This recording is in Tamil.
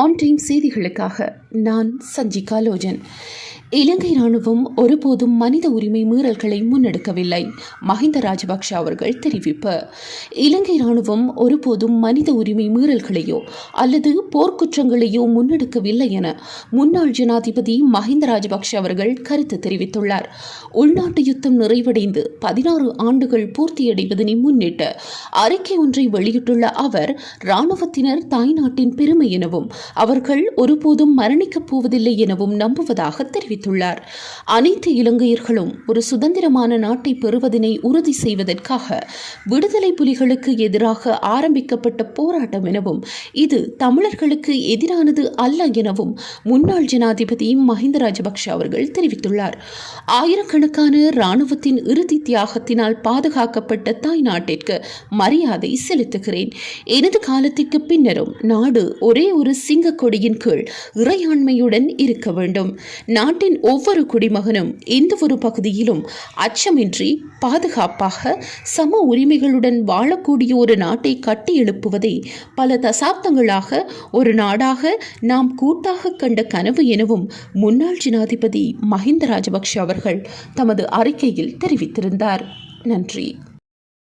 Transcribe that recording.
ஆன் டைம் செய்திகளுக்காக நான் சஞ்சிகா லோஜன். இலங்கை ராணுவம் ஒருபோதும் மனித உரிமை மீறல்களை முன்னெடுக்கவில்லை மஹிந்த ராஜபக்ஷ அவர்கள் தெரிவிப்பு. இலங்கை ராணுவம் ஒருபோதும் மனித உரிமை மீறல்களையோ அல்லது போர்க்குற்றங்களையோ முன்னெடுக்கவில்லை என முன்னாள் ஜனாதிபதி மஹிந்த ராஜபக்ஷ அவர்கள் கருத்து தெரிவித்துள்ளார். உள்நாட்டு யுத்தம் நிறைவடைந்து பதினாறு ஆண்டுகள் பூர்த்தியடைவதனை முன்னிட்டு அறிக்கை ஒன்றை வெளியிட்டுள்ள அவர் இராணுவத்தினர் தாய்நாட்டின் பெருமை எனவும் அவர்கள் ஒருபோதும் மரணிக்கப் போவதில்லை எனவும் நம்புவதாக தெரிவித்துள்ளார். அனைத்து இலங்கையர்களும் ஒரு சுதந்திரமான நாட்டை பெறுவதனை உறுதி செய்வதற்காக விடுதலை புலிகளுக்கு எதிராக ஆரம்பிக்கப்பட்ட போராட்டம் எனவும் இது தமிழர்களுக்கு எதிரானது அல்ல எனவும் முன்னாள் ஜனாதிபதி மஹிந்த ராஜபக்ஷ அவர்கள் தெரிவித்துள்ளார். ஆயிரக்கணக்கான இராணுவத்தின் இறுதி தியாகத்தினால் பாதுகாக்கப்பட்ட தாய் நாட்டிற்கு மரியாதை செலுத்துகிறேன். எனது காலத்திற்கு பின்னரும் நாடு ஒரே ஒரு சிங்க கொடியின் கீழ் இறையாண்மையுடன் இருக்க வேண்டும். நாட்டின் ஒவ்வொரு குடிமகனும் எந்த ஒரு பகுதியிலும் அச்சமின்றி பாதுகாப்பாக சம உரிமைகளுடன் வாழக்கூடிய ஒரு நாட்டை கட்டி எழுப்புவதை பல தசாப்தங்களாக ஒரு நாடாக நாம் கூட்டாக கண்ட கனவு எனவும் முன்னாள் ஜனாதிபதி மஹிந்த ராஜபக்ஷ அவர்கள் தமது அறிக்கையில் தெரிவித்திருந்தார். நன்றி.